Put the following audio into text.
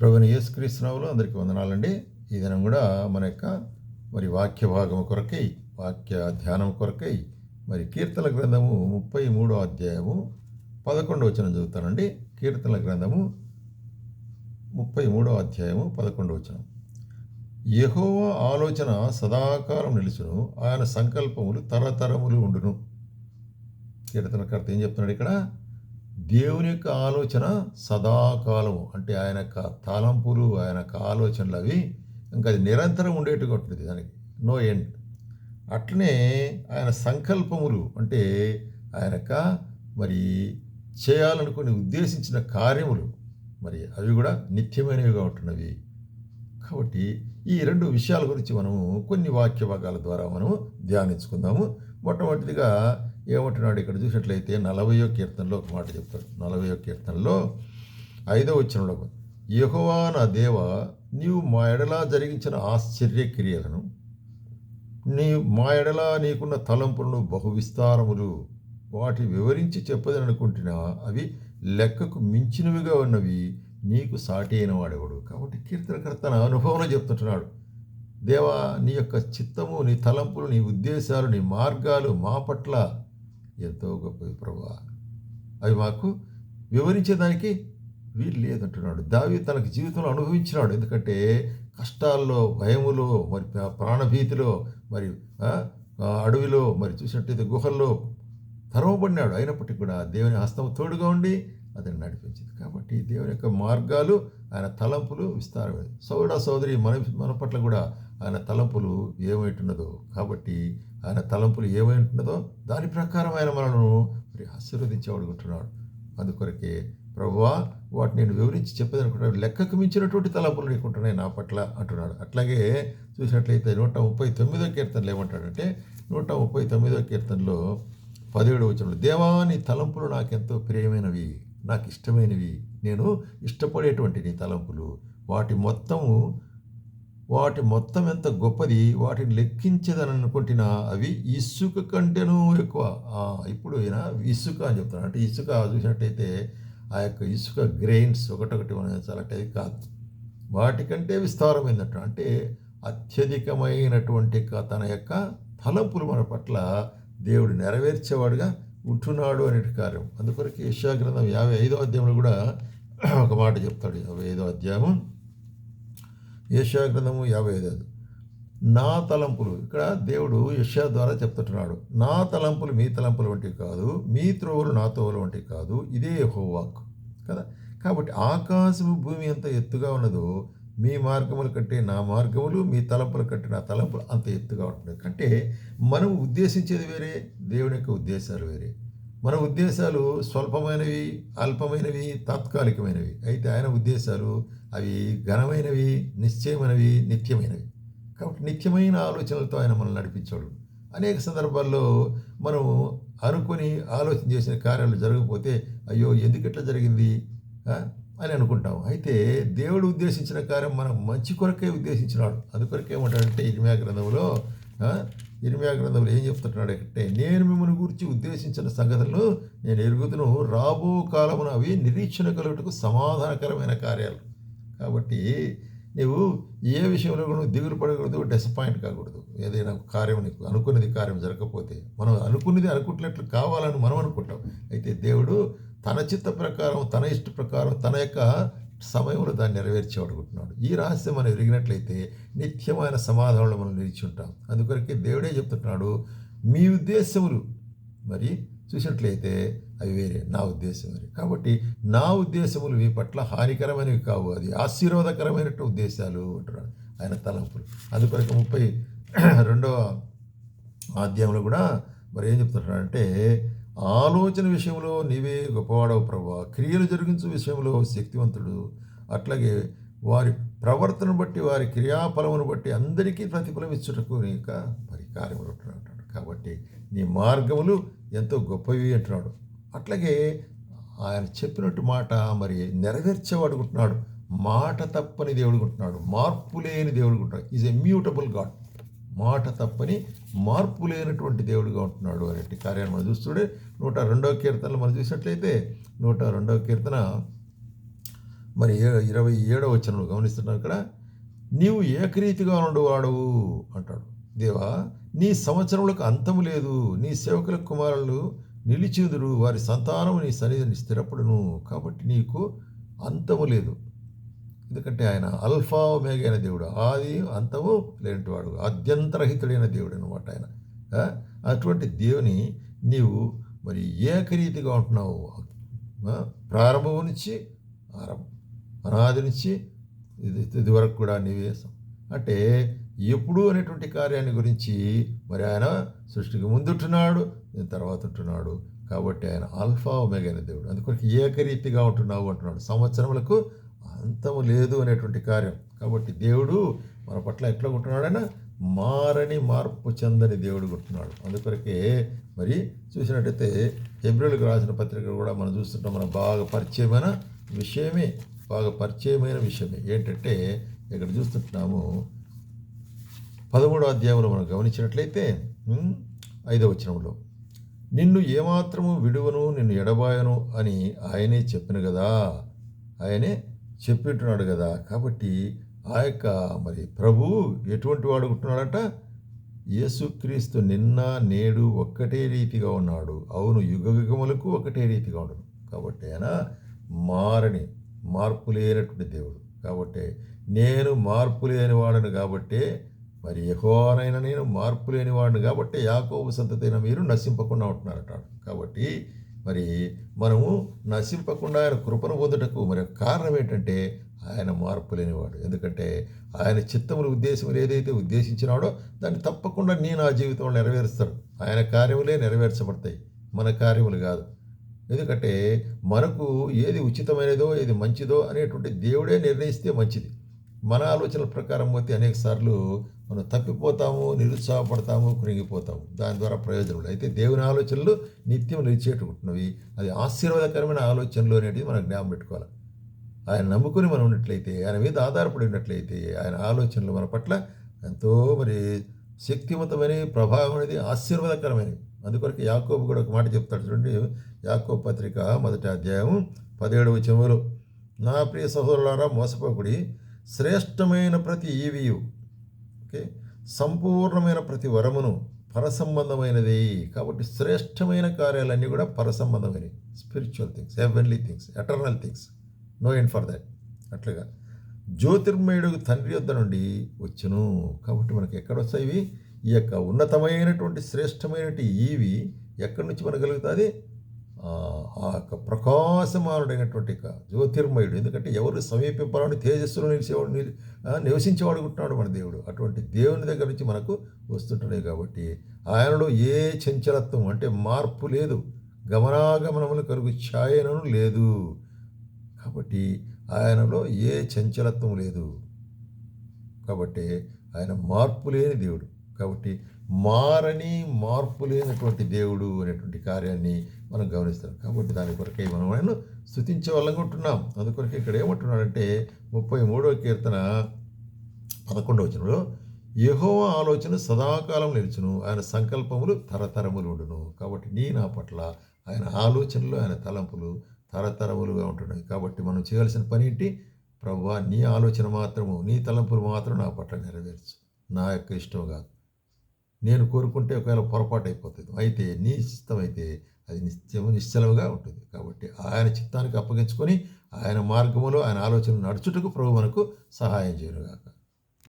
ప్రభుని యేసుక్రీస్తునావులో అందరికీ వందనాలండి. ఈ దినం కూడా మన యొక్క మరి వాక్య భాగం కొరకై వాక్య ధ్యానం కొరకై మరి కీర్తన గ్రంథము ముప్పై మూడో అధ్యాయము పదకొండవ వచనం చదువుతానండి. కీర్తన గ్రంథము ముప్పై మూడో అధ్యాయము పదకొండవ వచనం. యెహోవా ఆలోచన సదాకాలం నిలుచును ఆయన సంకల్పములు తరతరములు ఉండును. కీర్తనకర్త ఏం చెప్తున్నాడు ఇక్కడ? దేవుని యొక్క ఆలోచన సదాకాలము. అంటే ఆయన యొక్క తలంపులు ఆయన యొక్క ఆలోచనలు అవి ఇంకా అది నిరంతరం ఉండేట్టుగా ఉంటుంది దానికి. No end. అట్లనే ఆయన సంకల్పములు అంటే ఆయన యొక్క మరి చేయాలనుకుని ఉద్దేశించిన కార్యములు మరి అవి కూడా నిత్యమైనవిగా ఉంటున్నవి. కాబట్టి ఈ రెండు విషయాల గురించి మనము కొన్ని వాక్య భాగాల ద్వారా మనము ధ్యానించుకుందాము. మొట్టమొదటిగా ఏమంటున్నాడు ఇక్కడ చూసినట్లయితే నలభయో కీర్తనలో ఒక మాట చెప్తాడు. నలభయో కీర్తనలో ఐదో వచ్చినలో యహోవా నా దేవ నీవు మా ఎడలా జరిగించిన ఆశ్చర్య క్రియలను నీ మా ఎడలా నీకున్న తలంపులను బహు విస్తారములు వాటి వివరించి చెప్పదని అనుకుంటున్నా అవి లెక్కకు మించినవిగా ఉన్నవి నీకు సాటి అయిన వాడెవడు? కాబట్టి కీర్తనకర్త అనుభవంలో చెప్తుంటున్నాడు. దేవా నీ యొక్క చిత్తము నీ తలంపులు నీ ఉద్దేశాలు నీ మార్గాలు మా పట్ల ఎంతో గొప్పవి ప్రభా. అవి మాకు వివరించేదానికి వీలు లేదంటున్నాడు. దావి తనకు జీవితంలో అనుభవించినాడు. ఎందుకంటే కష్టాల్లో భయములో మరి ప్రాణభీతిలో మరి అడవిలో మరి చూసినట్టయితే గుహల్లో తరవబడినాడు అయినప్పటికీ కూడా దేవుని హస్తం తోడుగా ఉండి అతన్ని నడిపించింది. కాబట్టి దేవుని యొక్క మార్గాలు ఆయన తలంపులు విస్తారమైనది సోదర సోదరి మన మన పట్ల కూడా ఆయన తలంపులు ఏమైటున్నదో కాబట్టి ఆయన తలంపులు ఏమైంటున్నదో దాని ప్రకారం ఆయన మనను మరి ఆశీర్వదించేవాడుకుంటున్నాడు అందుకొరకే ప్రభువా వాటిని నేను వివరించి చెప్పేదనుకుంటున్నాడు లెక్కకు మించినటువంటి తలంపులు నీకుంటున్నాయి నా పట్ల అంటున్నాడు. అట్లాగే చూసినట్లయితే నూట ముప్పై తొమ్మిదో కీర్తనలు ఏమంటాడంటే నూట ముప్పై తొమ్మిదో కీర్తనలో పదిహేడు వచ్చినప్పుడు దేవా నీ తలంపులు నాకెంతో ప్రియమైనవి నాకు ఇష్టమైనవి నేను ఇష్టపడేటువంటి నీ తలంపులు. వాటి మొత్తము వాటి మొత్తం ఎంత గొప్పది వాటిని లెక్కించదని అనుకుంటున్నా అవి ఇసుక కంటేనూ ఎక్కువ. ఇప్పుడు ఈయన ఇసుక అని చెప్తున్నాను అంటే ఇసుక చూసినట్టయితే ఆ యొక్క ఇసుక గ్రెయిన్స్ ఒకటొకటి మనం చాలంటే అది కాదు. వాటికంటే విస్తారమైనట్టు అంటే అత్యధికమైనటువంటి తన యొక్క తలంపులు మన పట్ల దేవుడు నెరవేర్చేవాడుగా ఉంటున్నాడు అనే కార్యం. అందుకొరకు యశాగ్రంథం యాభై ఐదో అధ్యాయంలో కూడా ఒక మాట చెప్తాడు. యాభై ఐదో అధ్యాయం యశాగ్రంథము యాభై ఐదు నా తలంపులు ఇక్కడ దేవుడు యశా ద్వారా చెప్తున్నాడు నా తలంపులు మీ తలంపులు వంటివి కాదు మీ త్రోవలు నా త్రోవలు వంటివి కాదు ఇదే హోవాక్ కదా? కాబట్టి ఆకాశము భూమి ఎంత ఎత్తుగా ఉన్నదో మీ మార్గములు కంటే నా మార్గములు మీ తలంపులు కంటే నా తలంపులు అంత ఎత్తుగా ఉంటుంది అంటే మనం ఉద్దేశించేది వేరే దేవుని యొక్క ఉద్దేశాలు వేరే. మన ఉద్దేశాలు స్వల్పమైనవి అల్పమైనవి తాత్కాలికమైనవి. అయితే ఆయన ఉద్దేశాలు అవి ఘనమైనవి నిశ్చయమైనవి నిత్యమైనవి. కాబట్టి నిత్యమైన ఆలోచనలతో ఆయన మనల్ని నడిపించాడు అనేక సందర్భాల్లో మనం అనుకుని ఆలోచన చేసిన కార్యాలు జరగకపోతే అయ్యో ఎందుకు ఇట్లా జరిగింది? అని అనుకుంటాం. అయితే దేవుడు ఉద్దేశించిన కార్యం మనం మంచి కొరకే ఉద్దేశించినాడు అందుకొరకే ఏమంటాడంటే ఇరిమియా గ్రంథంలో ఇరిమియా గ్రంథంలో ఏం చెప్తున్నాడు అంటే నేను మిమ్మల్ని గురించి ఉద్దేశించిన సంగతులను నేను ఎరుగుతును రాబో కాలమున అవి నిరీక్షణ కలుగుటకు సమాధానకరమైన కార్యాలు. కాబట్టి నీవు ఏ విషయంలో కూడా దిగులు పడకూడదు డిసప్పాయింట్ కాకూడదు. ఏదైనా కార్యం నీకు అనుకున్నది కార్యం జరగకపోతే మనం అనుకున్నది అనుకుంటున్నట్లు కావాలని మనం అనుకుంటాం. అయితే దేవుడు తన చిత్త ప్రకారం తన ఇష్ట ప్రకారం తన యొక్క సమయంలో దాన్ని నెరవేర్చేవాడుకుంటున్నాడు ఈ రహస్యం మనం ఎరిగినట్లయితే నిత్యమైన సమాధానంలో మనం నిలిచి ఉంటాం. అందుకొరకే దేవుడే చెప్తున్నాడు మీ ఉద్దేశములు మరి చూసినట్లయితే అవి వేరే నా ఉద్దేశం వేరే. కాబట్టి నా ఉద్దేశములు మీ పట్ల హానికరమైనవి కావు అది ఆశీర్వాదకరమైనట్టు ఉద్దేశాలు అంటున్నాడు ఆయన తలంపులు. అందుకొరకు ముప్పై రెండవ అధ్యాయంలో కూడా మరి ఏం చెప్తున్నాడంటే ఆలోచన విషయంలో నీవే గొప్పవాడవు ప్రభా. క్రియలు జరిగించు విషయంలో శక్తివంతుడు. అట్లాగే వారి ప్రవర్తన బట్టి వారి క్రియాఫలమును బట్టి అందరికీ ప్రతిఫలం ఇచ్చుటకు నీ యొక్క మరి కార్యములు అంటాడు. కాబట్టి నీ మార్గములు ఎంతో గొప్పవి అంటున్నాడు. అట్లాగే ఆయన చెప్పినట్టు మాట మరి నెరవేర్చేవాడుకుంటున్నాడు మాట తప్పని దేవుడుకుంటున్నాడు మార్పు లేని దేవుడుకుంటున్నాడు ఈజ్ ఎ మ్యూటబుల్ గాడ్ మాట తప్పని మార్పు లేనటువంటి దేవుడిగా ఉంటున్నాడు అనేటి కార్యాన్ని మనం చూస్తుండే నూట రెండవ కీర్తనలు మనం చూసినట్లయితే నూట రెండవ కీర్తన మరి ఏ- ఇరవై ఏడవ వచ్చిన గమనిస్తున్నావు ఇక్కడ. నీవు ఏకరీతిగా ఉండవాడవు అంటాడు. దేవా నీ సంవత్సరములకు అంతము లేదు. నీ సేవకుల కుమారులు నిలిచిందురు వారి సంతానము నీ సన్నిధిని స్థిరపడును. కాబట్టి నీకు అంతము లేదు. ఎందుకంటే ఆయన అల్ఫా ఒమేగైన దేవుడు. ఆది అంతము లేనివాడు అద్యంతరహితుడైన దేవుడు అనమాట ఆయన. అటువంటి దేవుని నీవు మరి ఏకరీతిగా ఉంటున్నావు. ప్రారంభం నుంచి ఆరంభం అనాది నుంచి ఇది ఇది వరకు కూడా నివేశం అంటే ఎప్పుడు అనేటువంటి కార్యాన్ని గురించి మరి ఆయన సృష్టికి ముందుంటున్నాడు దీని తర్వాత ఉంటున్నాడు. కాబట్టి ఆయన ఆల్ఫా ఒమేగైన దేవుడు. అందుకొరకు ఏకరీతిగా ఉంటున్నావు అంటున్నాడు. సంవత్సరములకు అంతము లేదు అనేటువంటి కార్యం. కాబట్టి దేవుడు మన పట్ల ఎట్లా ఉంటున్నాడైనా మారని మార్పు చెందని దేవుడు ఉంటున్నాడు. అందుకొరకే మరి చూసినట్టయితే ఏప్రిల్కి రాసిన పత్రిక కూడా మనం చూస్తుంటాం. మన బాగా పరిచయమైన విషయమే బాగా పరిచయమైన విషయమే. ఏంటంటే ఇక్కడ చూస్తుంటున్నాము. పదమూడో అధ్యాయంలో మనం గమనించినట్లయితే ఐదవ వచనంలో నిన్ను ఏమాత్రము విడువను నిన్ను ఎడబాయను అని ఆయనే చెప్పిన కదా. ఆయనే చెప్పింటున్నాడు కదా. కాబట్టి ఆ యొక్క మరి ప్రభు ఎటువంటి వాడు ఉంటున్నాడట యేసుక్రీస్తు నిన్న నేడు ఒక్కటే రీతిగా ఉన్నాడు. అవును యుగ యుగములకు ఒకటే రీతిగా ఉండడు కాబట్టి ఆయన మారని మార్పు లేనటువంటి దేవుడు. కాబట్టి నేను మార్పు లేని వాడను కాబట్టే మరి ఎహోనైనా నేను మార్పు లేని వాడిని కాబట్టి యాకోబు సంతతైన మీరు నశింపకుండా ఉంటున్నారట. కాబట్టి మరి మనము నశింపకుండా ఆయన కృపను పొందుటకు మరి కారణం ఏంటంటే ఆయన మార్పు లేనివాడు. ఎందుకంటే ఆయన చిత్తములు ఉద్దేశములు ఏదైతే ఉద్దేశించినాడో దాన్ని తప్పకుండా నేను నా జీవితంలో నెరవేరుస్తాడు ఆయన కార్యములే నెరవేర్చబడతాయి. మన కార్యములు కాదు. ఎందుకంటే మనకు ఏది ఉచితమైనదో ఏది మంచిదో అనేటువంటి దేవుడే నిర్ణయిస్తే మంచిది. మన ఆలోచనల ప్రకారం పోతే అనేక సార్లు మనం తప్పిపోతాము నిరుత్సాహపడతాము కృంగిపోతాము. దాని ద్వారా ప్రయోజనం లేదు అయితే దేవుని ఆలోచనలు నిత్యం నిలిచేటుకుంటున్నవి అది ఆశీర్వాదకరమైన ఆలోచనలు అనేటివి మనం జ్ఞాపం పెట్టుకోవాలి. ఆయన నమ్ముకుని మనం ఉన్నట్లయితే ఆయన మీద ఆధారపడి ఉన్నట్లయితే ఆయన ఆలోచనలు మన పట్ల ఎంతో మరి శక్తివంతమైన ప్రభావం అనేది ఆశీర్వాదకరమైనవి. అందుకొరకు యాకోబు కూడా ఒక మాట చెప్తాడు చూడండి. యాకోబు పత్రిక మొదటి అధ్యాయం పదిహేడవ చెవులు నా ప్రియ సహోదరులారా మోసపోకుడి. శ్రేష్టమైన ప్రతి ఈవియు ఓకే? సంపూర్ణమైన ప్రతి వరమును పరసంబంధమైనది. కాబట్టి శ్రేష్టమైన కార్యాలన్నీ కూడా పరసంబంధమైనవి. Spiritual things heavenly things eternal things no end for that అట్లుగా. జ్యోతిర్మయుడు తండ్రి యొద్ద నుండి వచ్చును. కాబట్టి మనకి ఎక్కడ వస్తాయి ఇవి? ఈ యొక్క ఉన్నతమైనటువంటి శ్రేష్టమైనటువంటి ఈవి ఎక్కడి నుంచి మనకు కలుగుతుంది? ఆ యొక్క ప్రకాశమానుడైనటువంటి జ్యోతిర్మయుడు. ఎందుకంటే ఎవరు సమీపింపాలని తేజస్సులో నిలిచేవాడు నివసించేవాడు ఉంటున్నాడు మన దేవుడు. అటువంటి దేవుని దగ్గర నుంచి మనకు వస్తుంటున్నాయి కాబట్టి ఆయనలో ఏ చంచలత్వం అంటే మార్పు లేదు. గమనాగమనములు కలుగు ఛాయనను లేదు. కాబట్టి ఆయనలో ఏ చంచలత్వం లేదు. కాబట్టి ఆయన మార్పు లేని దేవుడు. కాబట్టి మారని మార్పు లేనటువంటి దేవుడు అనేటువంటి కార్యాన్ని మనం గమనిస్తాం కాబట్టి దాని కొరకే మనం ఆయన స్థుతించే వాళ్ళంగా ఉంటున్నాం. అందుకొరకే ఇక్కడ ఏమంటున్నాడంటే ముప్పై మూడవ కీర్తన పదకొండవ వచనంలో యహో ఆలోచన సదాకాలం నిలుచును ఆయన సంకల్పములు తరతరములు ఉండును. కాబట్టి నీ నా పట్ల ఆయన ఆలోచనలు ఆయన తలంపులు తరతరములుగా ఉంటున్నాయి. కాబట్టి మనం చేయాల్సిన పని ఏంటి? ప్రభు నీ ఆలోచన మాత్రము నీ తలంపులు మాత్రం నా పట్ల నెరవేర్చు. నా యొక్క ఇష్టం కాదు. నేను కోరుకుంటే ఒకవేళ పొరపాటు అయిపోతుంది. అయితే నీ ఇష్టం అయితే అది నిత్యము నిశ్చలముగా ఉంటుంది. కాబట్టి ఆయన చిత్తానికి అప్పగించుకొని ఆయన మార్గములో ఆయన ఆలోచన నడుచుటకు ప్రభు మనకు సహాయం చేయనుగాక.